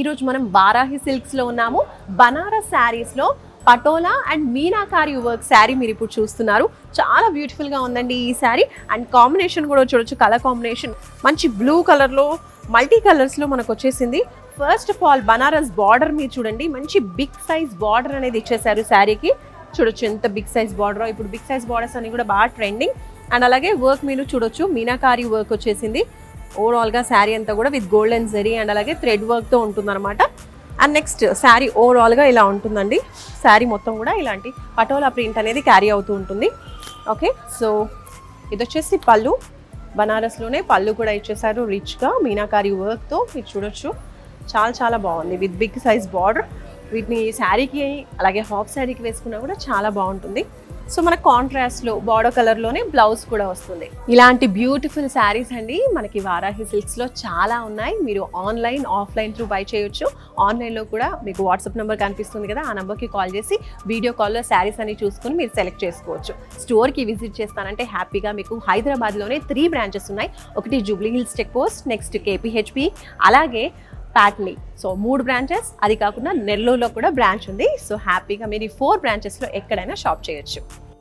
ఈరోజు మనం బారాహి సిల్క్స్లో ఉన్నాము. బనారస్ శారీస్లో పటోలా అండ్ మీనాకారి వర్క్ శారీ మీరు ఇప్పుడు చూస్తున్నారు. చాలా బ్యూటిఫుల్గా ఉందండి ఈ శారీ. అండ్ కాంబినేషన్ కూడా చూడొచ్చు కలర్ కాంబినేషన్. మంచి బ్లూ కలర్లో మల్టీ కలర్స్లో మనకు వచ్చేసింది. First of all Banaras border మీరు చూడండి. మంచి బిగ్ సైజ్ బార్డర్ అనేది ఇచ్చేసారు శారీకి. చూడొచ్చు ఎంత బిగ్ సైజ్ బార్డర్. ఇప్పుడు బిగ్ సైజ్ బార్డర్స్ అన్ని కూడా బాగా ట్రెండింగ్. అండ్ అలాగే వర్క్ మీరు చూడొచ్చు. మీనాకారి వర్క్ వచ్చేసింది. ఓవరాల్గా శారీ అంతా కూడా with gold and zari and అలాగే థ్రెడ్ వర్క్తో ఉంటుందన్నమాట. అండ్ నెక్స్ట్ శారీ ఓవరాల్గా ఇలా ఉంటుందండి. శారీ మొత్తం కూడా ఇలాంటి పటోలా ప్రింట్ అనేది క్యారీ అవుతూ ఉంటుంది. ఓకే సో ఇది వచ్చేసి పళ్ళు. బనారస్లోనే పళ్ళు కూడా ఇచ్చేసారు రిచ్గా మీనాకారి వర్క్తో మీరు చూడొచ్చు. చాలా చాలా బాగుంది. విత్ బిగ్ సైజ్ బార్డర్ వీటిని శారీకి అలాగే హాఫ్ శారీకి వేసుకున్నా కూడా చాలా బాగుంటుంది. సో మన కాంట్రాస్ట్లో బార్డర్ కలర్లోనే బ్లౌజ్ కూడా వస్తుంది. ఇలాంటి బ్యూటిఫుల్ శారీస్ అండి మనకి వారాహి సిల్క్స్లో చాలా ఉన్నాయి. మీరు ఆన్లైన్ ఆఫ్లైన్ త్రూ బై చేయొచ్చు. ఆన్లైన్లో కూడా మీకు వాట్సాప్ నెంబర్ కనిపిస్తుంది కదా ఆ నెంబర్కి కాల్ చేసి వీడియో కాల్లో శారీస్ అన్ని చూసుకుని మీరు సెలెక్ట్ చేసుకోవచ్చు. స్టోర్కి విజిట్ చేస్తానంటే హ్యాపీగా మీకు హైదరాబాద్లోనే త్రీ బ్రాంచెస్ ఉన్నాయి. ఒకటి Jubilee Hills check post next KPHB అలాగే ప్యాట్లీ. సో మూడు బ్రాంచెస్ అది కాకుండా నెల్లూరులో కూడా బ్రాంచ్ ఉంది. సో హ్యాపీగా మీరు ఈ ఫోర్ బ్రాంచెస్లో ఎక్కడైనా షాప్ చేయొచ్చు.